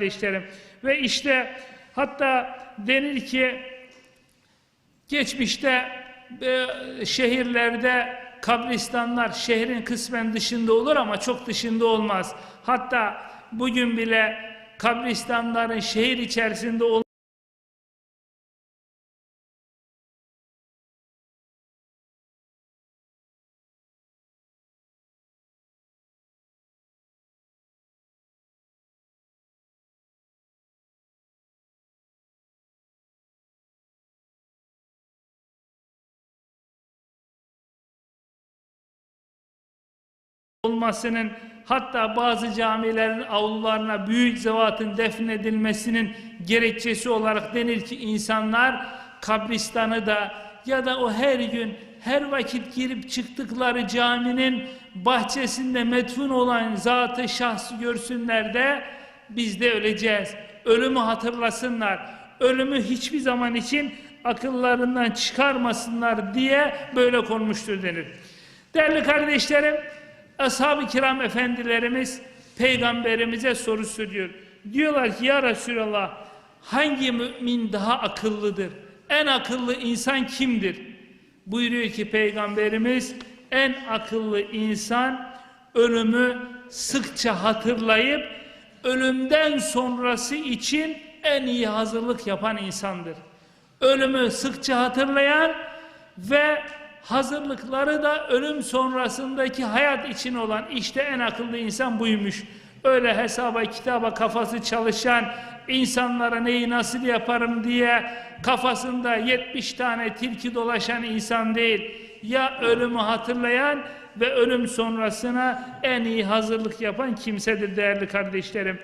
kardeşlerim. Ve işte hatta denir ki geçmişte e, şehirlerde kabristanlar şehrin kısmen dışında olur ama çok dışında olmaz. Hatta bugün bile kabristanların şehir içerisinde ol olmasının hatta bazı camilerin avlularına büyük zevatın defnedilmesinin gerekçesi olarak denir ki insanlar kabristanı da ya da o her gün her vakit girip çıktıkları caminin bahçesinde metfun olan zatı şahsı görsünler de biz de öleceğiz. Ölümü hatırlasınlar. Ölümü hiçbir zaman için akıllarından çıkarmasınlar diye böyle konmuştur denir. Değerli kardeşlerim, Ashab-ı kiram efendilerimiz peygamberimize soru soruyor. Diyorlar ki ya Resulallah hangi mümin daha akıllıdır? En akıllı insan kimdir? Buyuruyor ki peygamberimiz en akıllı insan ölümü sıkça hatırlayıp ölümden sonrası için en iyi hazırlık yapan insandır. Ölümü sıkça hatırlayan ve hazırlıkları da ölüm sonrasındaki hayat için olan işte en akıllı insan buymuş. Öyle hesaba kitaba kafası çalışan insanlara neyi nasıl yaparım diye kafasında 70 tane tilki dolaşan insan değil. Ya ölümü hatırlayan ve ölüm sonrasına en iyi hazırlık yapan kimsedir değerli kardeşlerim.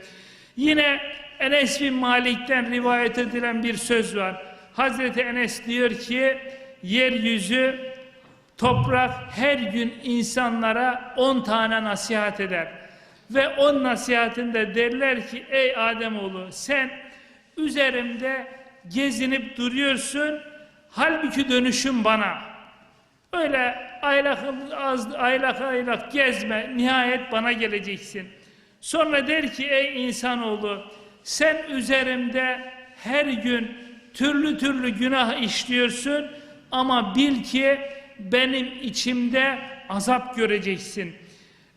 Yine Enes bin Malik'ten rivayet edilen bir söz var. Hazreti Enes diyor ki yeryüzü Toprak her gün insanlara on tane nasihat eder. Ve on nasihatinde derler ki ey Ademoğlu sen üzerimde gezinip duruyorsun. Halbuki dönüşüm bana. Öyle aylak, az, aylak aylak gezme. Nihayet bana geleceksin. Sonra der ki ey insanoğlu sen üzerimde her gün türlü türlü günah işliyorsun ama bil ki benim içimde azap göreceksin.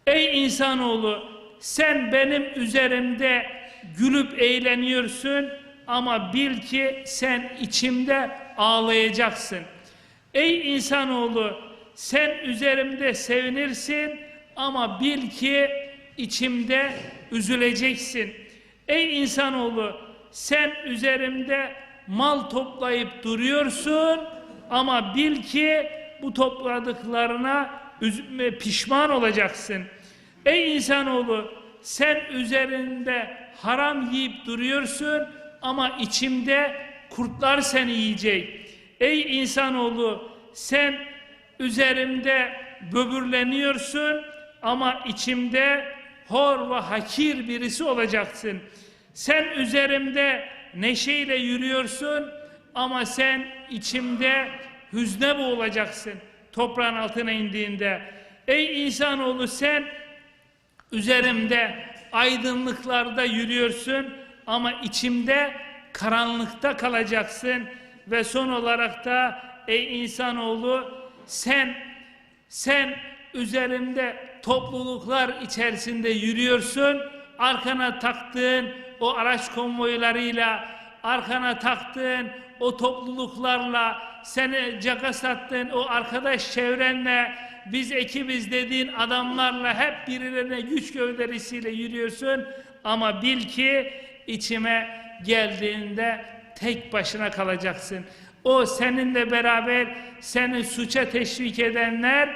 Ey insanoğlu sen benim üzerimde gülüp eğleniyorsun ama bil ki sen içimde ağlayacaksın. Ey insanoğlu sen üzerimde sevinirsin ama bil ki içimde üzüleceksin. Ey insanoğlu sen üzerimde mal toplayıp duruyorsun ama bil ki bu topladıklarına pişman olacaksın. Ey insanoğlu sen üzerinde haram yiyip duruyorsun ama içimde kurtlar seni yiyecek. Ey insanoğlu sen üzerimde böbürleniyorsun ama içimde hor ve hakir birisi olacaksın. Sen üzerimde neşeyle yürüyorsun ama sen içimde hüzne boğulacaksın toprağın altına indiğinde. Ey insanoğlu sen üzerimde aydınlıklarda yürüyorsun ama içimde karanlıkta kalacaksın ve son olarak da ey insanoğlu sen sen üzerimde topluluklar içerisinde yürüyorsun arkana taktığın o araç konvoylarıyla arkana taktığın o topluluklarla seni caka sattığın o arkadaş çevrenle biz ekibiz dediğin adamlarla hep birilerine güç gövderisiyle yürüyorsun ama bil ki içime geldiğinde tek başına kalacaksın. O seninle beraber seni suça teşvik edenler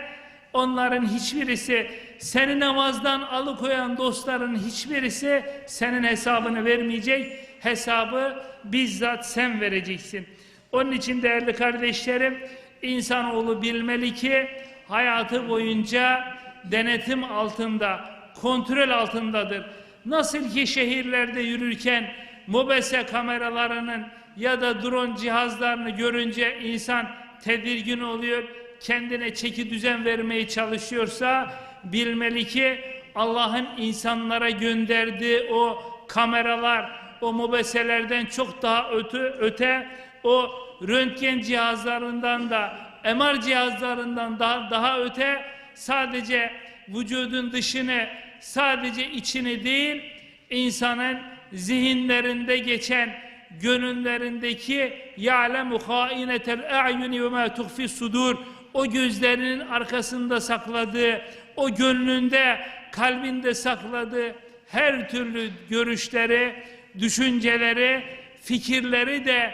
onların hiçbirisi seni namazdan alıkoyan dostların hiçbirisi senin hesabını vermeyecek. Hesabı bizzat sen vereceksin. Onun için değerli kardeşlerim, insanoğlu bilmeli ki hayatı boyunca denetim altında, kontrol altındadır. Nasıl ki şehirlerde yürürken mobese kameralarının ya da drone cihazlarını görünce insan tedirgin oluyor, kendine çeki düzen vermeye çalışıyorsa bilmeli ki Allah'ın insanlara gönderdiği o kameralar, o mobeselerden çok daha öte, öte o röntgen cihazlarından da MR cihazlarından daha, daha öte sadece vücudun dışını sadece içini değil insanın zihinlerinde geçen gönüllerindeki ya'lemu hainetel a'yuni ve ma tuhfi sudur o gözlerinin arkasında sakladığı o gönlünde kalbinde sakladığı her türlü görüşleri düşünceleri fikirleri de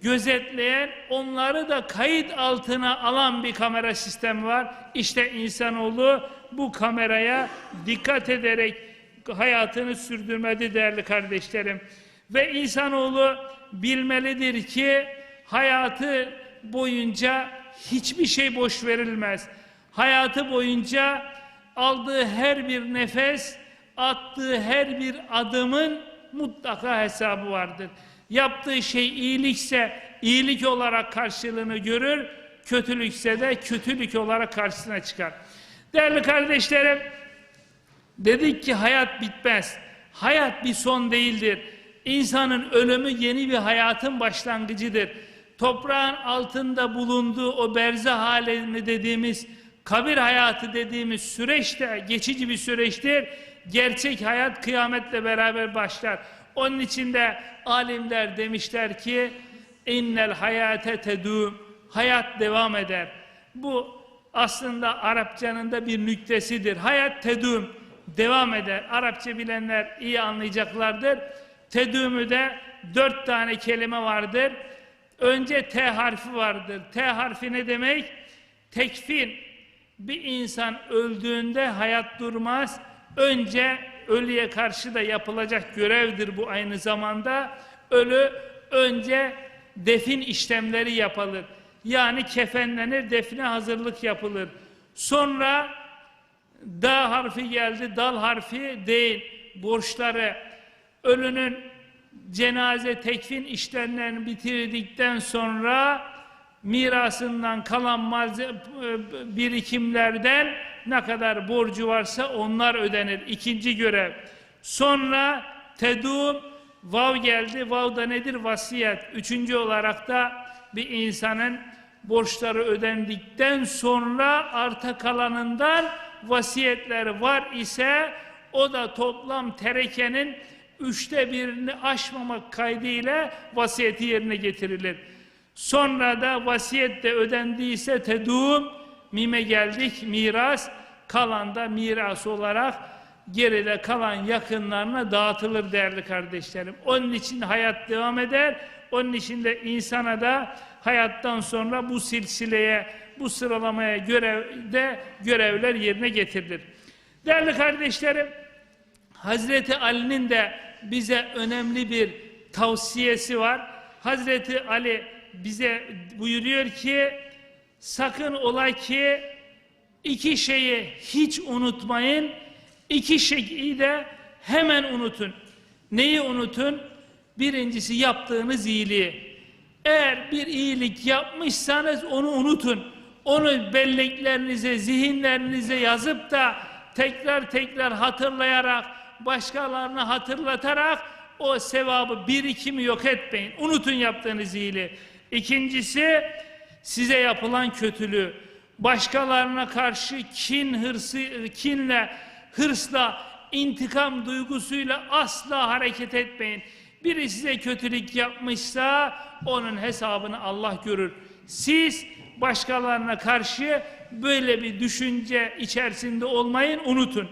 gözetleyen, onları da kayıt altına alan bir kamera sistemi var. İşte insanoğlu bu kameraya dikkat ederek hayatını sürdürmedi değerli kardeşlerim. Ve insanoğlu bilmelidir ki hayatı boyunca hiçbir şey boş verilmez. Hayatı boyunca aldığı her bir nefes, attığı her bir adımın mutlaka hesabı vardır. Yaptığı şey iyilikse iyilik olarak karşılığını görür, kötülükse de kötülük olarak karşısına çıkar. Değerli kardeşlerim, dedik ki hayat bitmez. Hayat bir son değildir. İnsanın ölümü yeni bir hayatın başlangıcıdır. Toprağın altında bulunduğu o berze halini dediğimiz, kabir hayatı dediğimiz süreç de geçici bir süreçtir. Gerçek hayat kıyametle beraber başlar. Onun için de alimler demişler ki innel hayate tedum hayat devam eder. Bu aslında Arapçanın da bir nüktesidir. Hayat tedum devam eder. Arapça bilenler iyi anlayacaklardır. Tedumü de dört tane kelime vardır. Önce T harfi vardır. T harfi ne demek? Tekfin. Bir insan öldüğünde hayat durmaz. Önce ölüye karşı da yapılacak görevdir bu aynı zamanda. Ölü önce defin işlemleri yapılır. Yani kefenlenir, define hazırlık yapılır. Sonra da harfi geldi, dal harfi değil. Borçları, ölünün cenaze tekfin işlemlerini bitirdikten sonra mirasından kalan malze- birikimlerden ne kadar borcu varsa onlar ödenir. İkinci görev. Sonra tedum vav geldi. Vav da nedir? Vasiyet. Üçüncü olarak da bir insanın borçları ödendikten sonra arta kalanından vasiyetler var ise o da toplam terekenin üçte birini aşmamak kaydıyla vasiyeti yerine getirilir. Sonra da vasiyet de ödendiyse tedum mime geldik miras kalan da miras olarak geride kalan yakınlarına dağıtılır değerli kardeşlerim. Onun için hayat devam eder. Onun için de insana da hayattan sonra bu silsileye, bu sıralamaya görevde görevler yerine getirilir. Değerli kardeşlerim, Hazreti Ali'nin de bize önemli bir tavsiyesi var. Hazreti Ali bize buyuruyor ki sakın ola ki iki şeyi hiç unutmayın. iki şeyi de hemen unutun. Neyi unutun? Birincisi yaptığınız iyiliği. Eğer bir iyilik yapmışsanız onu unutun. Onu belleklerinize, zihinlerinize yazıp da tekrar tekrar hatırlayarak, başkalarına hatırlatarak o sevabı birikimi yok etmeyin. Unutun yaptığınız iyiliği. İkincisi size yapılan kötülüğü. Başkalarına karşı kin hırsı, kinle, hırsla, intikam duygusuyla asla hareket etmeyin. Biri size kötülük yapmışsa onun hesabını Allah görür. Siz başkalarına karşı böyle bir düşünce içerisinde olmayın, unutun.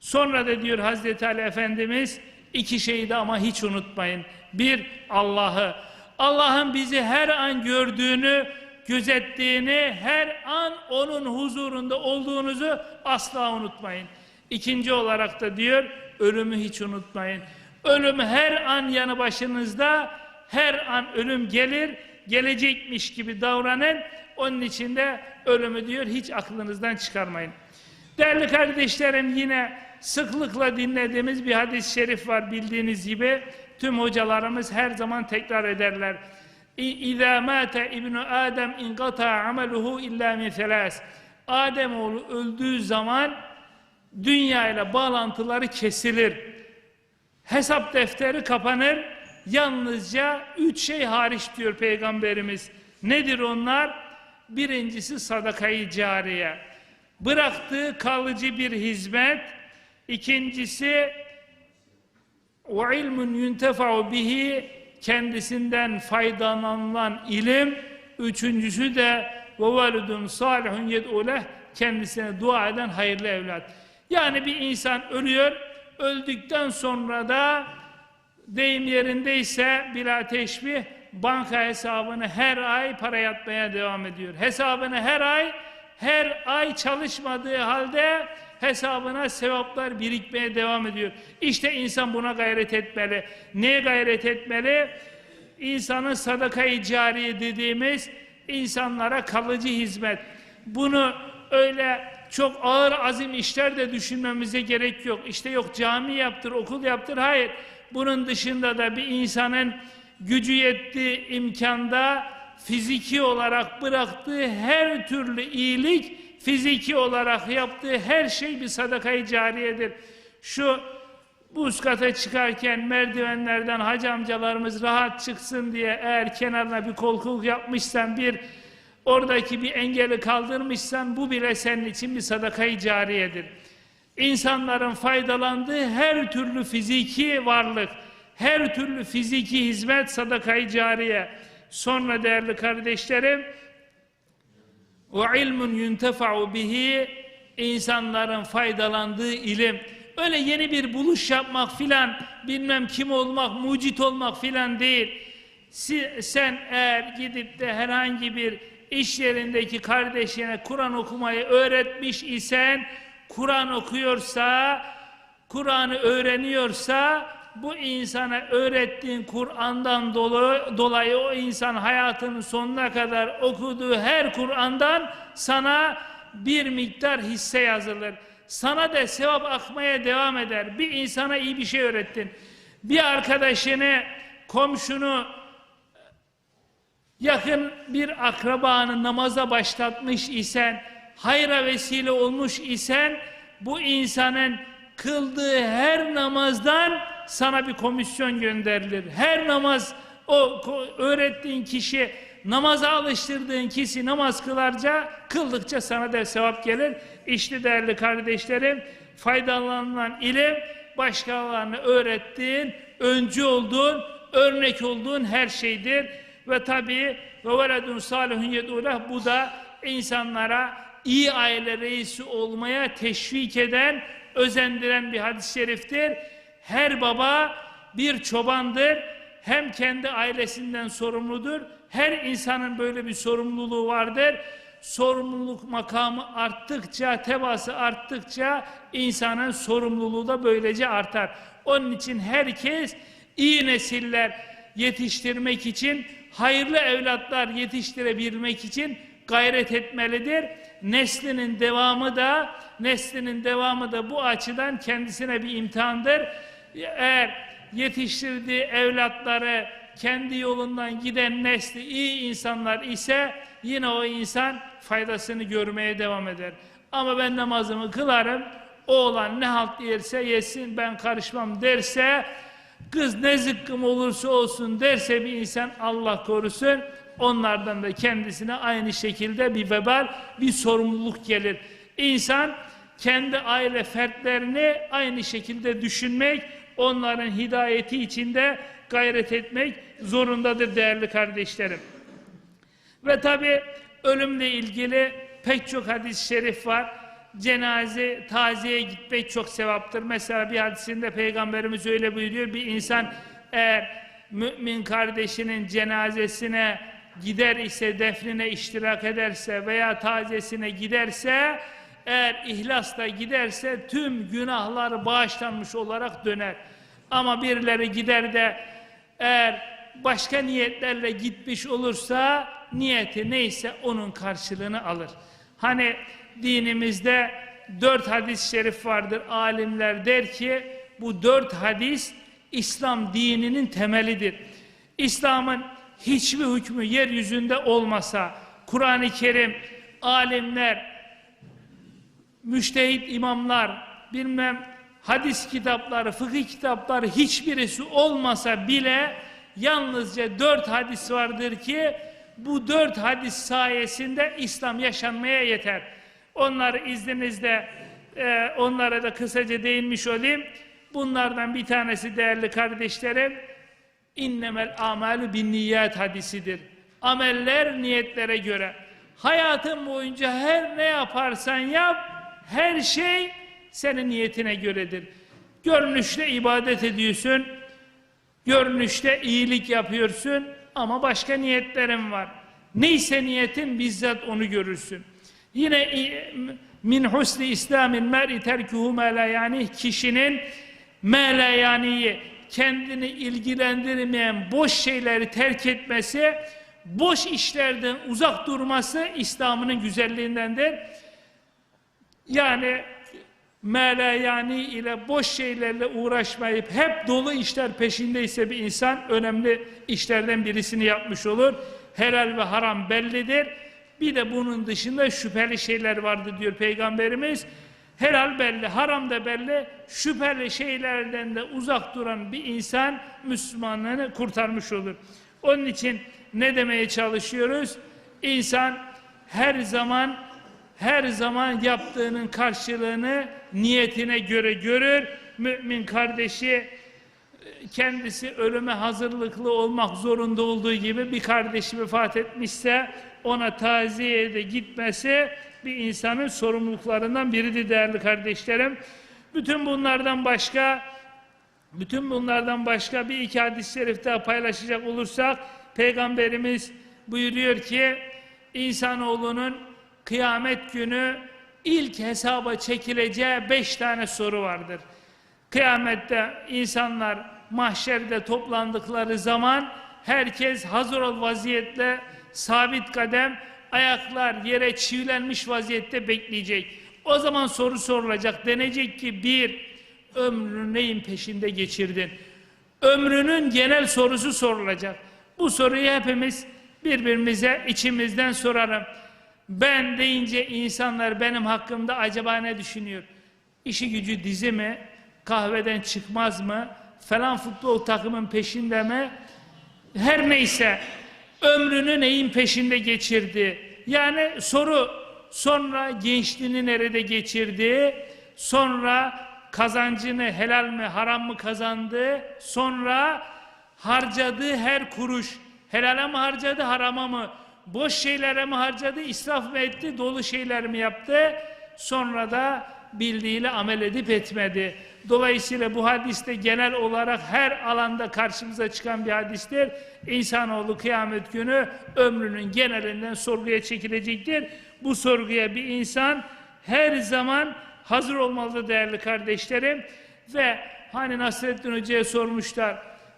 Sonra da diyor Hazreti Ali Efendimiz iki şeyi de ama hiç unutmayın. Bir Allah'ı. Allah'ın bizi her an gördüğünü, gözettiğini, her an onun huzurunda olduğunuzu asla unutmayın. İkinci olarak da diyor ölümü hiç unutmayın. Ölüm her an yanı başınızda, her an ölüm gelir, gelecekmiş gibi davranın. Onun için de ölümü diyor hiç aklınızdan çıkarmayın. Değerli kardeşlerim yine sıklıkla dinlediğimiz bir hadis-i şerif var bildiğiniz gibi. Tüm hocalarımız her zaman tekrar ederler. İzâ mâte ibnu Adem ingata ameluhu illa min selâs. Adem oğlu öldüğü zaman dünya bağlantıları kesilir. hesap defteri kapanır. Yalnızca üç şey hariç diyor Peygamberimiz. Nedir onlar? Birincisi sadakayı cariye. Bıraktığı kalıcı bir hizmet. İkincisi o ilmun yuntefa'u bihi kendisinden faydalanılan ilim. Üçüncüsü de validun salihun yed'uleh kendisine dua eden hayırlı evlat. Yani bir insan ölüyor, öldükten sonra da deyim yerindeyse bila teşbih banka hesabını her ay para yatmaya devam ediyor. Hesabını her ay her ay çalışmadığı halde hesabına sevaplar birikmeye devam ediyor. İşte insan buna gayret etmeli. Neye gayret etmeli? İnsanın sadakayı cariye dediğimiz insanlara kalıcı hizmet. Bunu öyle çok ağır azim işler de düşünmemize gerek yok. İşte yok cami yaptır, okul yaptır. Hayır. Bunun dışında da bir insanın gücü yettiği imkanda fiziki olarak bıraktığı her türlü iyilik, fiziki olarak yaptığı her şey bir sadakayı cariyedir. Şu bu üst kata çıkarken merdivenlerden hacı amcalarımız rahat çıksın diye eğer kenarına bir kolkuluk yapmışsan bir oradaki bir engeli kaldırmışsan bu bile senin için bir sadakayı cariyedir. İnsanların faydalandığı her türlü fiziki varlık, her türlü fiziki hizmet sadakayı cariye. Sonra değerli kardeşlerim, o ilmun yuntefa'u bihi insanların faydalandığı ilim. Öyle yeni bir buluş yapmak filan, bilmem kim olmak, mucit olmak filan değil. Sen eğer gidip de herhangi bir iş yerindeki kardeşine Kur'an okumayı öğretmiş isen, Kur'an okuyorsa, Kur'an'ı öğreniyorsa, bu insana öğrettiğin Kur'an'dan dolayı o insan hayatının sonuna kadar okuduğu her Kur'an'dan sana bir miktar hisse yazılır. Sana da sevap akmaya devam eder. Bir insana iyi bir şey öğrettin. Bir arkadaşını, komşunu, yakın bir akrabanı namaza başlatmış isen, hayra vesile olmuş isen, bu insanın kıldığı her namazdan sana bir komisyon gönderilir. Her namaz o öğrettiğin kişi, namaza alıştırdığın kişi namaz kılarca, kıldıkça sana da sevap gelir. İşte değerli kardeşlerim, faydalanılan ilim, başkalarına öğrettiğin, öncü olduğun, örnek olduğun her şeydir. Ve tabi ve veledun salihun yeduleh bu da insanlara iyi aile reisi olmaya teşvik eden, özendiren bir hadis-i şeriftir. Her baba bir çobandır. Hem kendi ailesinden sorumludur. Her insanın böyle bir sorumluluğu vardır. Sorumluluk makamı arttıkça, tebası arttıkça insanın sorumluluğu da böylece artar. Onun için herkes iyi nesiller yetiştirmek için, hayırlı evlatlar yetiştirebilmek için gayret etmelidir. Neslinin devamı da neslinin devamı da bu açıdan kendisine bir imtihandır. Eğer yetiştirdiği evlatları kendi yolundan giden nesli iyi insanlar ise yine o insan faydasını görmeye devam eder. Ama ben namazımı kılarım, oğlan ne halt yerse yesin ben karışmam derse Kız ne zıkkım olursa olsun derse bir insan Allah korusun onlardan da kendisine aynı şekilde bir vebal, bir sorumluluk gelir. İnsan kendi aile fertlerini aynı şekilde düşünmek, onların hidayeti içinde gayret etmek zorundadır değerli kardeşlerim. Ve tabi ölümle ilgili pek çok hadis-i şerif var. Cenaze, taziye gitmek çok sevaptır. Mesela bir hadisinde Peygamberimiz öyle buyuruyor. Bir insan eğer mümin kardeşinin cenazesine gider ise, defnine iştirak ederse veya taziyesine giderse, eğer ihlasla giderse tüm günahlar bağışlanmış olarak döner. Ama birileri gider de eğer başka niyetlerle gitmiş olursa niyeti neyse onun karşılığını alır. Hani dinimizde dört hadis-i şerif vardır. Alimler der ki bu dört hadis İslam dininin temelidir. İslam'ın hiçbir hükmü yeryüzünde olmasa Kur'an-ı Kerim alimler müştehit imamlar bilmem hadis kitapları, fıkıh kitapları hiçbirisi olmasa bile yalnızca dört hadis vardır ki bu dört hadis sayesinde İslam yaşanmaya yeter. Onları izninizle e, onlara da kısaca değinmiş olayım. Bunlardan bir tanesi değerli kardeşlerim innemel amelü bin niyet hadisidir. Ameller niyetlere göre. Hayatın boyunca her ne yaparsan yap her şey senin niyetine göredir. Görünüşte ibadet ediyorsun, görünüşte iyilik yapıyorsun ama başka niyetlerin var. Neyse niyetin bizzat onu görürsün. Yine min husni İslam'in mer'i terkuhu ma yani kişinin ma la yaniyi kendini ilgilendirmeyen boş şeyleri terk etmesi, boş işlerden uzak durması İslam'ın güzelliğindendir. Yani yani ile boş şeylerle uğraşmayıp hep dolu işler peşindeyse bir insan önemli işlerden birisini yapmış olur. Helal ve haram bellidir. Bir de bunun dışında şüpheli şeyler vardı diyor Peygamberimiz. Helal belli, haram da belli. Şüpheli şeylerden de uzak duran bir insan Müslümanlığını kurtarmış olur. Onun için ne demeye çalışıyoruz? İnsan her zaman her zaman yaptığının karşılığını niyetine göre görür. Mümin kardeşi kendisi ölüme hazırlıklı olmak zorunda olduğu gibi bir kardeşi vefat etmişse ona taziyeye de gitmesi bir insanın sorumluluklarından biridir değerli kardeşlerim. Bütün bunlardan başka bütün bunlardan başka bir iki hadis-i şerif daha paylaşacak olursak Peygamberimiz buyuruyor ki insanoğlunun kıyamet günü ilk hesaba çekileceği beş tane soru vardır. Kıyamette insanlar mahşerde toplandıkları zaman herkes hazır ol vaziyetle sabit kadem ayaklar yere çivilenmiş vaziyette bekleyecek. O zaman soru sorulacak. Denecek ki bir ömrünü neyin peşinde geçirdin? Ömrünün genel sorusu sorulacak. Bu soruyu hepimiz birbirimize içimizden sorarım. Ben deyince insanlar benim hakkımda acaba ne düşünüyor? İşi gücü dizi mi? Kahveden çıkmaz mı? Falan futbol takımın peşinde mi? Her neyse ömrünü neyin peşinde geçirdi? Yani soru sonra gençliğini nerede geçirdi? Sonra kazancını helal mi haram mı kazandı? Sonra harcadığı her kuruş helale mi harcadı harama mı? Boş şeylere mi harcadı, israf mı etti, dolu şeyler mi yaptı? Sonra da bildiğiyle amel edip etmedi. Dolayısıyla bu hadiste genel olarak her alanda karşımıza çıkan bir hadistir. İnsanoğlu kıyamet günü ömrünün genelinden sorguya çekilecektir. Bu sorguya bir insan her zaman hazır olmalı değerli kardeşlerim. Ve hani Nasrettin Hoca'ya sormuşlar.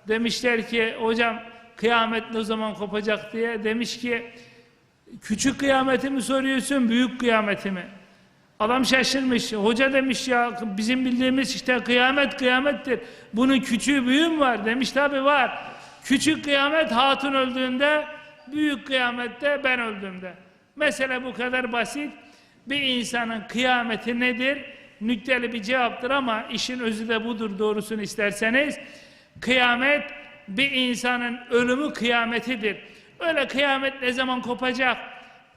Demişler ki hocam kıyamet ne zaman kopacak diye. Demiş ki küçük kıyameti mi soruyorsun büyük kıyameti mi? Adam şaşırmış. Hoca demiş ya bizim bildiğimiz işte kıyamet kıyamettir. Bunun küçüğü büyüğü mü var? Demiş tabi var. Küçük kıyamet hatun öldüğünde, büyük kıyamette ben öldüğümde. Mesele bu kadar basit. Bir insanın kıyameti nedir? Nükteli bir cevaptır ama işin özü de budur doğrusunu isterseniz. Kıyamet bir insanın ölümü kıyametidir. Öyle kıyamet ne zaman kopacak?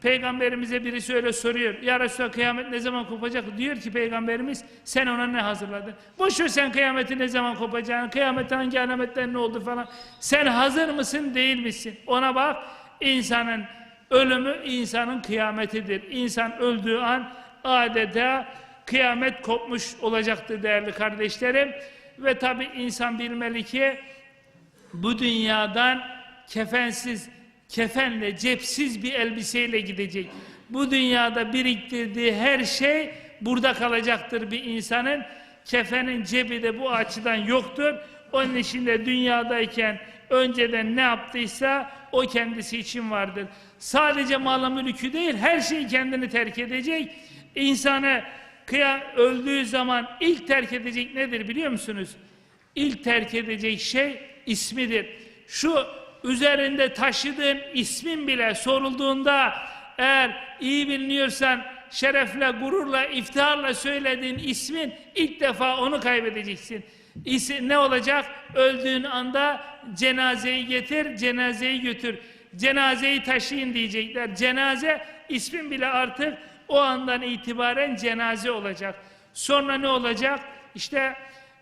Peygamberimize birisi öyle soruyor. Ya Resulallah kıyamet ne zaman kopacak? Diyor ki Peygamberimiz sen ona ne hazırladın? Boş ver sen kıyameti ne zaman kopacağını, kıyamet hangi alametler ne oldu falan. Sen hazır mısın değil misin? Ona bak insanın ölümü insanın kıyametidir. İnsan öldüğü an adeta kıyamet kopmuş olacaktır değerli kardeşlerim. Ve tabi insan bilmeli ki bu dünyadan kefensiz, kefenle, cepsiz bir elbiseyle gidecek. Bu dünyada biriktirdiği her şey burada kalacaktır bir insanın. Kefenin cebi de bu açıdan yoktur. Onun için de dünyadayken önceden ne yaptıysa o kendisi için vardır. Sadece malı mülkü değil her şeyi kendini terk edecek. İnsanı kıya öldüğü zaman ilk terk edecek nedir biliyor musunuz? İlk terk edecek şey ismidir. Şu üzerinde taşıdığın ismin bile sorulduğunda eğer iyi biliniyorsan şerefle, gururla, iftiharla söylediğin ismin ilk defa onu kaybedeceksin. İsi, ne olacak? Öldüğün anda cenazeyi getir, cenazeyi götür. Cenazeyi taşıyın diyecekler. Cenaze ismin bile artık o andan itibaren cenaze olacak. Sonra ne olacak? İşte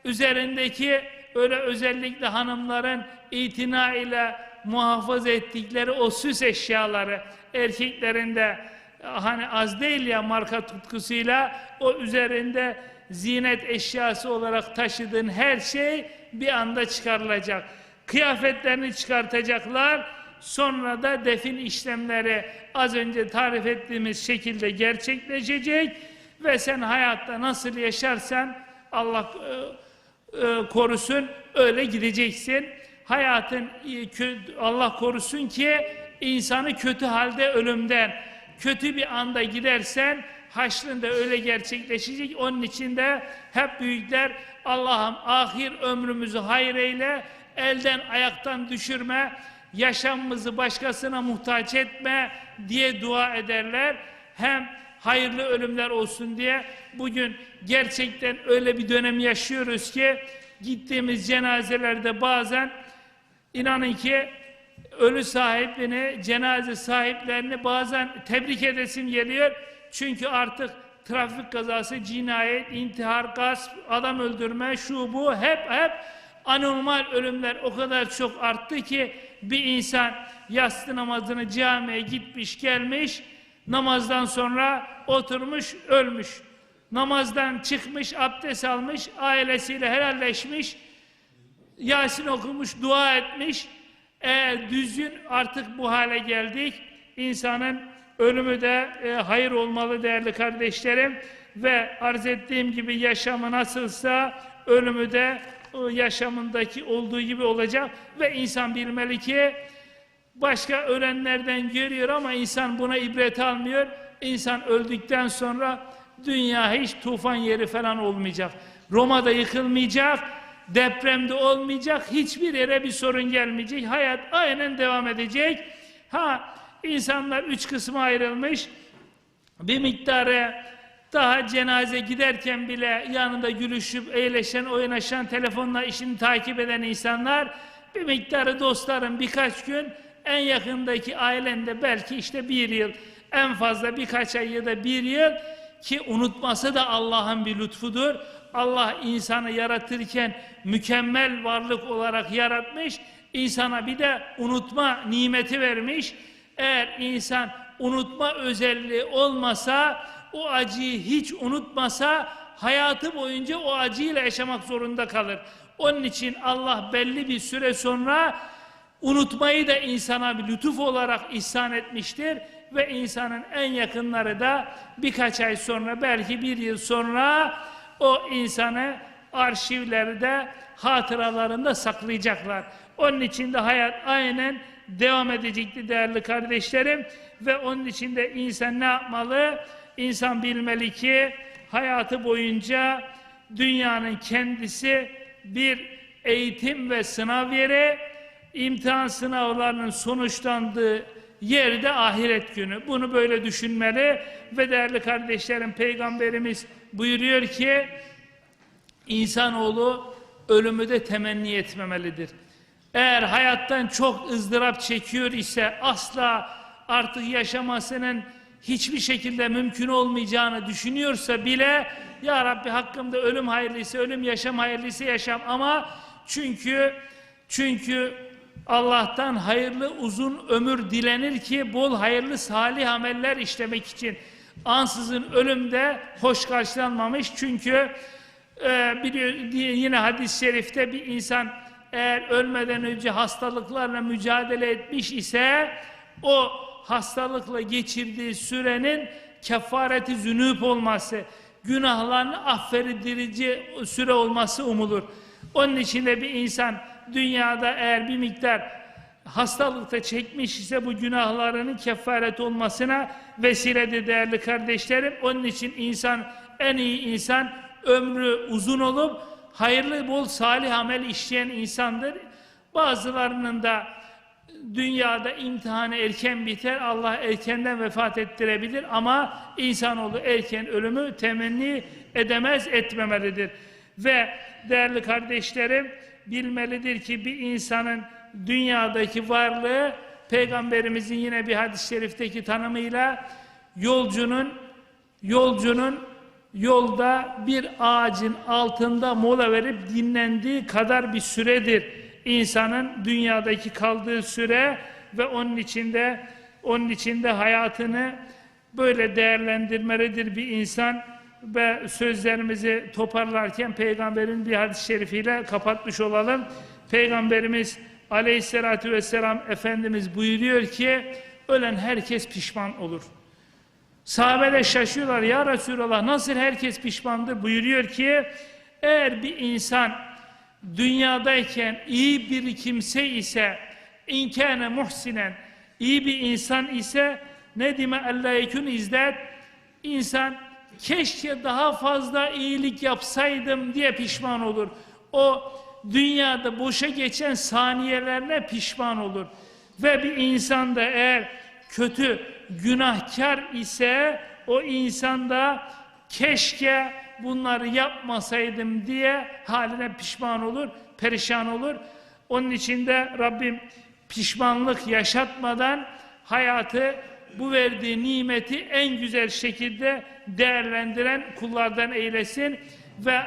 üzerindeki öyle özellikle hanımların itina ile muhafaza ettikleri o süs eşyaları erkeklerinde hani az değil ya marka tutkusuyla o üzerinde zinet eşyası olarak taşıdığın her şey bir anda çıkarılacak. Kıyafetlerini çıkartacaklar. Sonra da defin işlemleri az önce tarif ettiğimiz şekilde gerçekleşecek ve sen hayatta nasıl yaşarsan Allah e, korusun öyle gideceksin. Hayatın e, Allah korusun ki insanı kötü halde ölümden kötü bir anda gidersen haşrında öyle gerçekleşecek. Onun için de hep büyükler Allah'ım ahir ömrümüzü hayır eyle, elden ayaktan düşürme, yaşamımızı başkasına muhtaç etme diye dua ederler. Hem hayırlı ölümler olsun diye bugün gerçekten öyle bir dönem yaşıyoruz ki gittiğimiz cenazelerde bazen inanın ki ölü sahibini, cenaze sahiplerini bazen tebrik edesim geliyor. Çünkü artık trafik kazası, cinayet, intihar, gasp, adam öldürme, şu bu hep hep anormal ölümler o kadar çok arttı ki bir insan yatsı namazını camiye gitmiş gelmiş namazdan sonra oturmuş ölmüş. Namazdan çıkmış, abdest almış, ailesiyle helalleşmiş, Yasin okumuş, dua etmiş. Eğer düzgün artık bu hale geldik. İnsanın ölümü de e, hayır olmalı değerli kardeşlerim. Ve arz ettiğim gibi yaşamı nasılsa ölümü de o yaşamındaki olduğu gibi olacak. Ve insan bilmeli ki başka ölenlerden görüyor ama insan buna ibret almıyor. İnsan öldükten sonra dünya hiç tufan yeri falan olmayacak. Roma'da yıkılmayacak, depremde olmayacak, hiçbir yere bir sorun gelmeyecek. Hayat aynen devam edecek. Ha insanlar üç kısma ayrılmış. Bir miktarı daha cenaze giderken bile yanında gülüşüp eğleşen, oynaşan, telefonla işini takip eden insanlar bir miktarı dostların birkaç gün en yakındaki ailende belki işte bir yıl en fazla birkaç ay ya da bir yıl ki unutması da Allah'ın bir lütfudur. Allah insanı yaratırken mükemmel varlık olarak yaratmış. insana bir de unutma nimeti vermiş. Eğer insan unutma özelliği olmasa, o acıyı hiç unutmasa hayatı boyunca o acıyla yaşamak zorunda kalır. Onun için Allah belli bir süre sonra unutmayı da insana bir lütuf olarak ihsan etmiştir ve insanın en yakınları da birkaç ay sonra belki bir yıl sonra o insanı arşivlerde hatıralarında saklayacaklar. Onun için de hayat aynen devam edecekti değerli kardeşlerim ve onun için de insan ne yapmalı? İnsan bilmeli ki hayatı boyunca dünyanın kendisi bir eğitim ve sınav yeri, imtihan sınavlarının sonuçlandığı yerde ahiret günü. Bunu böyle düşünmeli ve değerli kardeşlerim Peygamberimiz buyuruyor ki insanoğlu ölümü de temenni etmemelidir. Eğer hayattan çok ızdırap çekiyor ise asla artık yaşamasının hiçbir şekilde mümkün olmayacağını düşünüyorsa bile Ya Rabbi hakkımda ölüm hayırlıysa ölüm, yaşam hayırlıysa yaşam ama çünkü çünkü Allah'tan hayırlı uzun ömür dilenir ki bol hayırlı salih ameller işlemek için ansızın ölümde hoş karşılanmamış çünkü e, biliyor, yine hadis-i şerifte bir insan eğer ölmeden önce hastalıklarla mücadele etmiş ise o hastalıkla geçirdiği sürenin kefareti zünüp olması, günahlarını affedilici süre olması umulur. Onun için de bir insan dünyada eğer bir miktar hastalıkta çekmiş ise bu günahlarının kefaret olmasına vesiledir değerli kardeşlerim. Onun için insan en iyi insan ömrü uzun olup hayırlı bol salih amel işleyen insandır. Bazılarının da dünyada imtihanı erken biter, Allah erkenden vefat ettirebilir ama insanoğlu erken ölümü temenni edemez, etmemelidir. Ve değerli kardeşlerim, bilmelidir ki bir insanın dünyadaki varlığı, Peygamberimizin yine bir hadis-i şerifteki tanımıyla, yolcunun, yolcunun yolda bir ağacın altında mola verip dinlendiği kadar bir süredir. İnsanın dünyadaki kaldığı süre ve onun içinde onun içinde hayatını böyle değerlendirmelidir bir insan ve sözlerimizi toparlarken peygamberin bir hadis-i şerifiyle kapatmış olalım. Peygamberimiz aleyhissalatü vesselam Efendimiz buyuruyor ki ölen herkes pişman olur. Sahabe de şaşıyorlar ya Resulallah nasıl herkes pişmandır buyuruyor ki eğer bir insan dünyadayken iyi bir kimse ise inkâne muhsinen iyi bir insan ise ne dime Allah yekun izdet insan keşke daha fazla iyilik yapsaydım diye pişman olur. O dünyada boşa geçen saniyelerine pişman olur. Ve bir insan da eğer kötü günahkar ise o insan da keşke bunları yapmasaydım diye haline pişman olur, perişan olur. Onun için de Rabbim pişmanlık yaşatmadan hayatı bu verdiği nimeti en güzel şekilde değerlendiren kullardan eylesin ve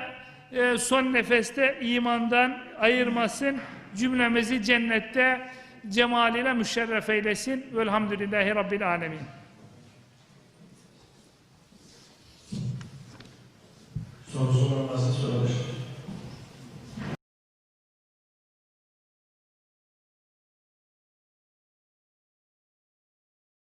e, son nefeste imandan ayırmasın. Cümlemizi cennette cemaliyle müşerref eylesin. Velhamdülillahi Rabbil Alemin. Sorusu olan varsa sorabilir.